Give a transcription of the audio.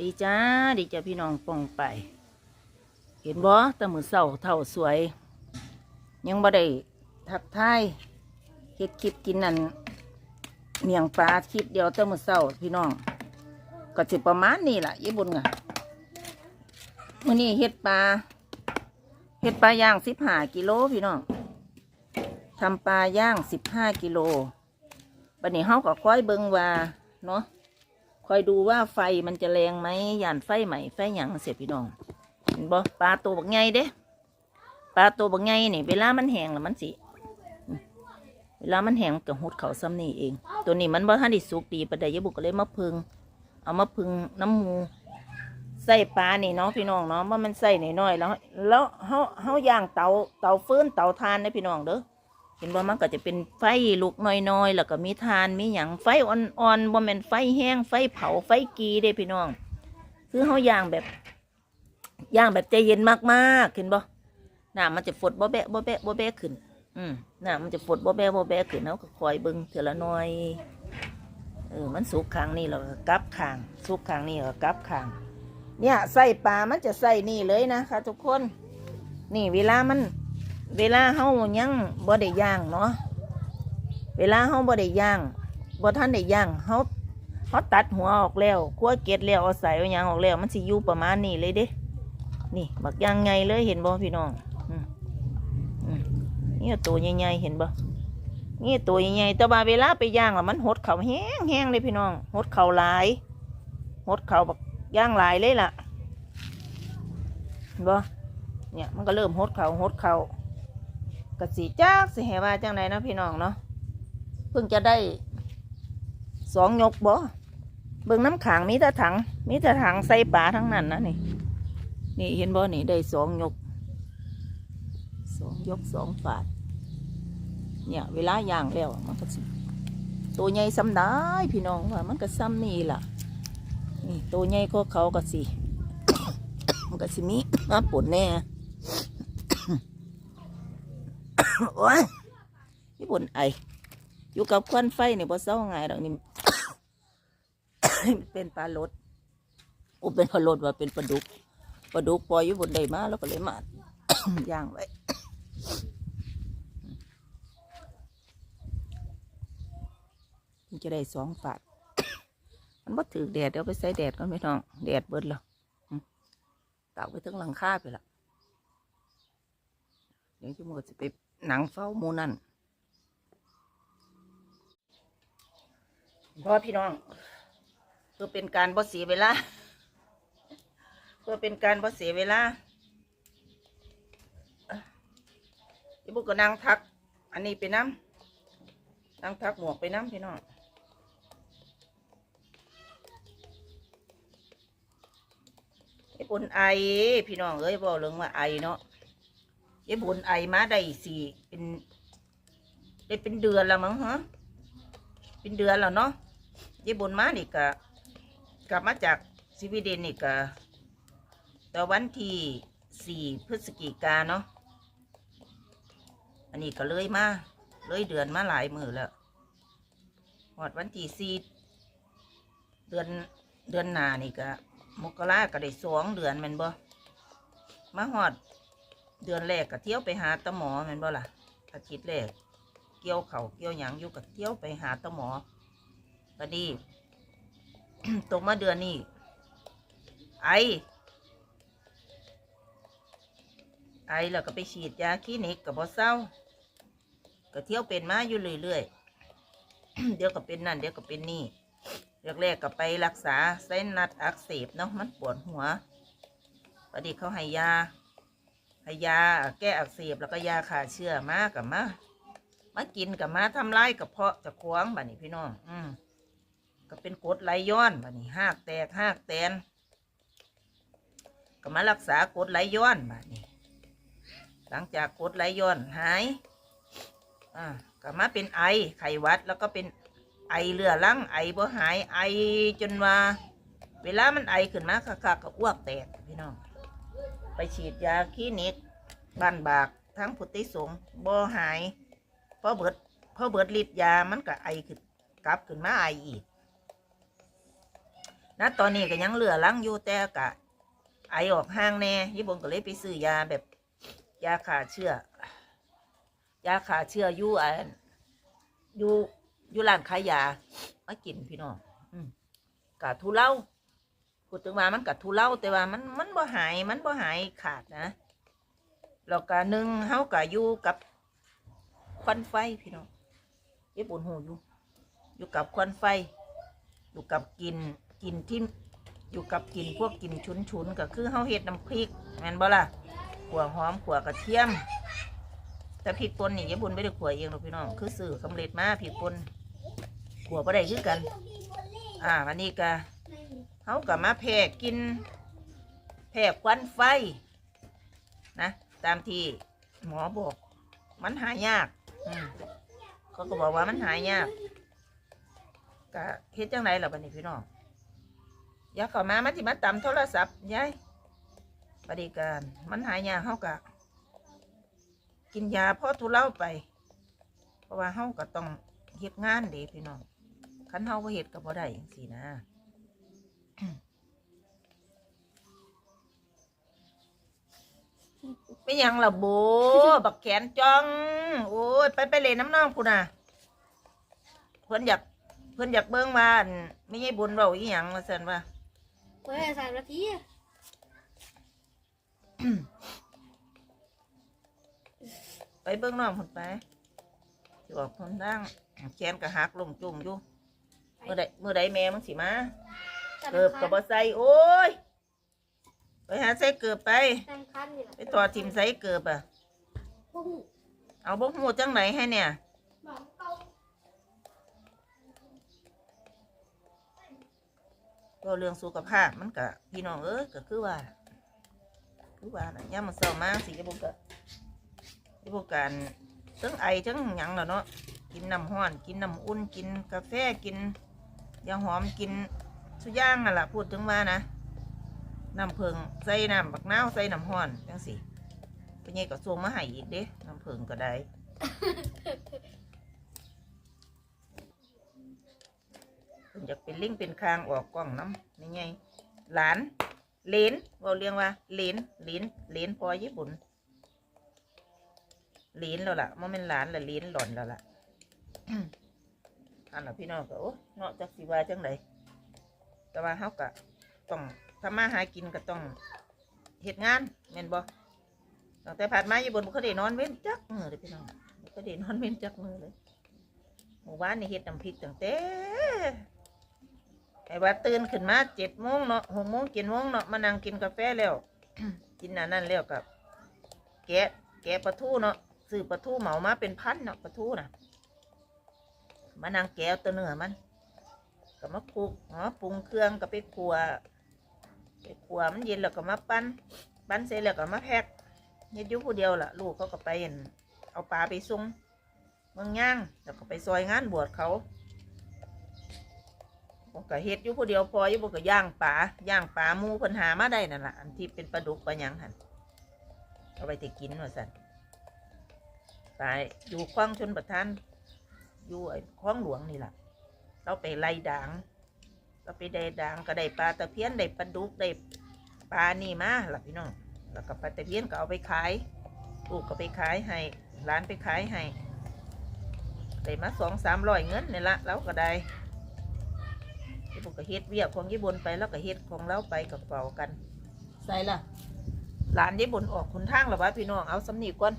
ดีจ้า ดีจ้าพี่น้องปองไป เห็นบ่แตะมือเศร้าเท่าสวย ยังบ่ได้ทักทายเฮ็ดคลิปกินนั่นเมียงปลาคลิปเดียวแตะมือเศร้าพี่น้อง ก็สิประมาณนี้ล่ะยี่บุญไงมื้อนี้เฮ็ดปลาเฮ็ดปลาย่างสิบห้ากิโลพี่น้องทำปลาย่างสิบห้ากิโลบัดนี้เฮาก็ค่อยเบิ่งว่าเนาะ คอยดูว่าไฟมันจะแรงไหมยานไฟใหม่ไฟหยังเสียพี่น้องเห็นบ่ปลาตัวบักไงเด้ปลาตัวบักไงนี่เวลามันแห้งแล้วมันสิเวลามันแห้งกับหดเขาซ้ำนี่เอง ตัวนี้มันบ่ทันด้สุกดีปานใดยายวบุกก็เลยมาพึง เอามาพึงน้ำมูใส่ปลานี่เนาะพี่น้องเนาะว่ามันใส่น้อยๆแล้ว แล้วเฮาเฮาย่างเตาเตาฟืนเตาทานนะพี่น้องเด้อ เห็นว่ามันก็จะเป็นไฟลุกน้อยๆ แล้วก็มีทานมีหยังไฟอ่อนๆบ่แม่นไฟแห้งไฟเผาไฟกีเด้พี่น้อง คือเฮาย่างแบบย่างแบบใจเย็นมากๆเห็นบ่น้ำมันจะฝดบ่แบะบ่แบะบ่แบะขึ้น อืมน้ำมันจะฝดบ่แบะบ่แบะขึ้นเฮาก็คอยเบิ่งเทื่อละหน้อยเออมันสุกครั้งนี้เราก็กลับข้างสุกครั้งนี้เราก็กลับข้างเนี่ยใส่ปลามันจะใส่นี่เลยนะคะทุกคน นี่เวลามัน เวลาเฮายังบ่ได้ย่างเนาะเวลาเฮาบ่ได้ย่างบ่ทันได้ย่างเฮาเฮาตัดหัวออกแล้วคั่วเกล็ดแล้วเอาใส่เอาหยังออกแล้ว มันสิอยู่ประมาณนี้เลยเด้ นี่บักย่างไงเลยเห็นบ่พี่น้องนี่ตัวใหญ่ๆเห็นบ่นี่ตัวใหญ่ๆแต่ว่าเวลาไปย่างอะมันหดเข่าแห้งๆเลยพี่น้อง หดเข่าหลายหดเข่าบักย่างหลายเลยล่ะเห็นบ่เนี่ยมันก็เริ่มหดเข่าหดเข่า กะสีจ้ากสิเหว่าจังไดเนาะพี่น้องเนาะเพิ่งจะได้สองยกบ่เบิ่งน้ำขังมีแต่ถัง มีแต่ถังใส่ปลาทั้งนั้นนะนี่ นี่เห็นบ่นี่ได้สองยกสองยกสองฝาด เนี่ย เวลาย่างแล้วมันก็สิตัวใหญ่ซ้ำได้พี่น้องว่ามันก็ซ้ำนี่ล่ะ นี่ตัวใหญ่ก็เขาก็สิ มันก็สิมีมาปนแน่ โอ้ยญี่ปุ่นไออยู่กับควันไฟเนี่ยพอเศร้าไงดอกนี่เป็นปลาลดอ้เป็นปลาลดว่าเป็นปลาดุกปลาดุกปล่อยอยู่บนใดมาแล้วก็เลยมาย่างไว้มันจะได้สองฝาดมันบ่ถือแดดเดี๋ยวไปใส่แดดก่อนไม่น้อง แดดเบิดแล้วอืมตากไปถึงหลังคาไปละ ดี๋ยวจะมันก็จะไปหนังเฝ้ามูนั่นเพราะว่าพี่น้อง เพื่อเป็นการบ่เสียเวลา เพื่อเป็นการบ่เสียเวลาพี่บุกก็นั่งทัก อันนี้ไปน้ำนั่งทักหมวกไปน้ำพี่น้องไอ้ปุ่นไอพี่น้องเอ้ยบอกเรื่องว่าไอเนาะ ยายบุญไอมาได้สี่เป็น ได้เป็นเดือนแล้วมั้งฮะเป็นเดือนแล้วเนาะยายบุญมานี่ก็กลับมาจากสวีเดนนี่ก็ต่อวันที่สี่พฤศจิกาเนาะอันนี้ก็เลยมาเลยเดือนมาหลายมือแล้วหอดวันที่สี่เดือนเดือนหนานี่ก็มกราก็ได้สองเดือนแมันบ่มาหอด เดือนแรกก็เที่ยวไปหาตาหมอแม่นบ่ล่ะอาทิตย์แรกเกี่ยวเขาเกี่ยวหยังอยู่กับเที่ยวไปหาตาหมอก็ดี ตกมาเดือนนี้ไอ ไอแล้วก็ไปฉีดยาคลินิกกับบ่เศร้าก็เที่ยวเป็นมาอยู่เรื่อยๆ เดี๋ยวก็เป็นนั่นเดี๋ยวก็เป็นนี่แรกๆก็ไปรักษาเส้นนัดอักเสบเนาะมันปวดหัวพอดีเขาให้ยา ให้ยาแก้อักเสบแล้วก็ยาฆ่าเชื้อมากับมามากินกับมาทำลายกับเพาะจะควงบัดนี้พี่น้องอืมก็เป็นกดไหลย้อนบัดนี้หากแตกหากแตนก็มารักษากดไหลย้อนบัดนี้ หลังจากกดไหลย้อนหายอ่าก็มาเป็นไอไข้หวัดแล้วก็เป็นไอเรือรังไอบ่หายไอจนว่า เวลามันไอขึ้นมาคักๆก็อ้วกแตกพี่น้อง ไปฉีดยาคลินิกบ้านบากทั้งพุทธิสงฆ์บ่หายพอเบิดพอเบิดฤทธิ์ยามันก็ไอขึ้นกลับขึ้นมาไออีกนะตอนนี้ก็ยังเหลือลังอยู่แต่กะไอออกห้างแน่ญี่ปุ่นก็เลยไปซื้อยาแบบยาขาเชื้อยาขาเชื้ออยู่อันอยู่อยู่ร้านขายยามากินพี่น้องอืมกะทุเล่า ดถึงว่ามันกะทุเลาแต่ว่ามันมันบ่หายมันบ่หายขาดนะแล้วก็หนึ่งเฮากะอยู่กับควันไฟพี่น้องญี่ปุ่นหูอยู่ อยู่กับควันไฟ อยู่กับกินกินที่อยู่กับกินพวกกินชุนชุนๆก็คือเฮาเฮ็ดน้ำพริกแม่นบ่ล่ะขัวหอมขัวกระเทียม แต่พริกป่นนี่ญี่ปุ่นไม่ได้ขัวเองหรอกพี่น้องคือซื้อสำเร็จมาพริกป่นขัวบ่ได้คือกัน อ่าวันนี้ก็ เฮาก็มาแพ่กินแพ่ควันไฟ นะ ตามที่หมอบอก มันหายากเขาก็บอกว่ามันหายากก็เฮ็ดจังไรล่ะบัดนี้พี่น้องอย่าเข้ามามันสิมาตำโทรศัพท์ยายบริการมันหายยากเฮากะ กินยาพอทุเลาไป เพราะว่าเฮาก็ต้องเฮ็ดงานเด้พี่น้องคันเฮาบ่เฮ็ดก็บ่ได้จังซี่นะ ไม่ยังล่ะโบบักแขนจ้อง โอ้ยไปไปเล่นน้ำน้องพุ่นน่ะเพิ่นอยากเพื่อนอยากเบิ่งว่าอั่นไม่ใช่บุญเบาอีหยังมาสั่นว่าไว้สามนาทีอะไปเบิ่งน้องผนไปสิออกคนดังแขนก็หักลงจุ่มอยู่เมื่อใดเมื่อใดแม่มึงสิมา เกือบกับบ่ใส่โอ้ย ไปหาใส่เกือบไปสำคัญนี่แหละไปถอดทิมใส่เกือบอะพวกหูเอาบ่ฮู้จังไหนให้เนี่ย หมอเก่าก็เรื่องสุขภาพมันก็พี่น้องเอ้ยก็คือว่า คือว่าน่ะย่ามมันเศร้ามาสิจะบุกกะจะบุกการทั้งไอทั้งหยังแล้วเนาะกินน้ำห้อน กินน้ำอุ่นกินกาแฟกินยาหอมกิน สุย่างอะล่ะพูดถึงว่านะน้ำเพิงใส่น้ำบักนาวใส่น้ำห้อนจังสิเป็นไงก็ส่งมาให้อีกเด้น้ำเพิงก็ได้เพิ่นอยากเป็นลิงเป็นคางออกกล้องน้ำนี่ไงหลานเลนเว่าเรียงว่าเลนเลนเลนพอญี่ปุ่นเลนแล้วล่ะมันเป็นหลานละเลนหล่อนแล้วล่ะอันละพี่น้องก็โอ้เนาะจักสิว่าจังได แต่ว่าเฮาก็ต้องทำมาหากินก็ต้องเฮ็ดงานแม่นบ่ตั้งแต่ผ่านมาญี่ปุ่นบ่เคยได้นอนเว้นจักมื้อเลยพี่น้องบ่เคยได้นอนเว้นจักมื้อเลยเมื่อวานนี่เฮ็ดน้ำพริกตั้งแต่ไอ้ว่าตื่นขึ้นมาเจ็ดโมงเนาะหกโมงเจ็ดโมงเนาะมานั่งกินกาแฟแล้ว กินอันนั้นแล้วกับแกะแกะปลาทูเนาะซื้อปลาทูเหมามาเป็นพันเนาะปลาทูน่ะมานั่งแกะเอาตัวเนื้อมัน ก็มาคลุกอ๋อปรุงเครื่องก็ไปขัวไปขัวมันเย็นแล้วก็มาปั้นปั้นเสร็จแล้วก็มาแพ็คเฮ็ดอยู่ผู้เดียวล่ะ ลูกเขาก็ไปอั่นเอาปลาไปส่งเมืองย่างแล้วก็ไปซอยงานบวชเขาผมก็เฮ็ดอยู่ผู้เดียวพออยู่บก็ย่างปลาย่างปลามูเพิ่นหามาได้นั่นแหละอันที่เป็นปลาดุกปลาหยังหันเอาไปต่กินว่าซั่นไปอยู่คลองชนประทานอยู่ไอ้คลองหลวงนี่ล่ะ เราไปไล่ด่างเราไปได้ด่างก็ได้ปลาตะเพียนได้ปลาดุกได้ปลานี่มาล่ะพี่น้องแล้วก็ปลาตะเพียนก็เอาไปขายลูกก็ไปขายให้ร้านไปขายให้ได้มาสองสามร้อยเงินนี่ละเราก็ได้ญี่ปุ่นก็เฮ็ดเวียกของญี่ปุ่นไปแล้วก็เฮ็ดของเราไปกับเป่ากัน ใส่ละหลานญี่ปุ่นออกคุณทางหรอวะพี่น้องเอาสำนีก่อน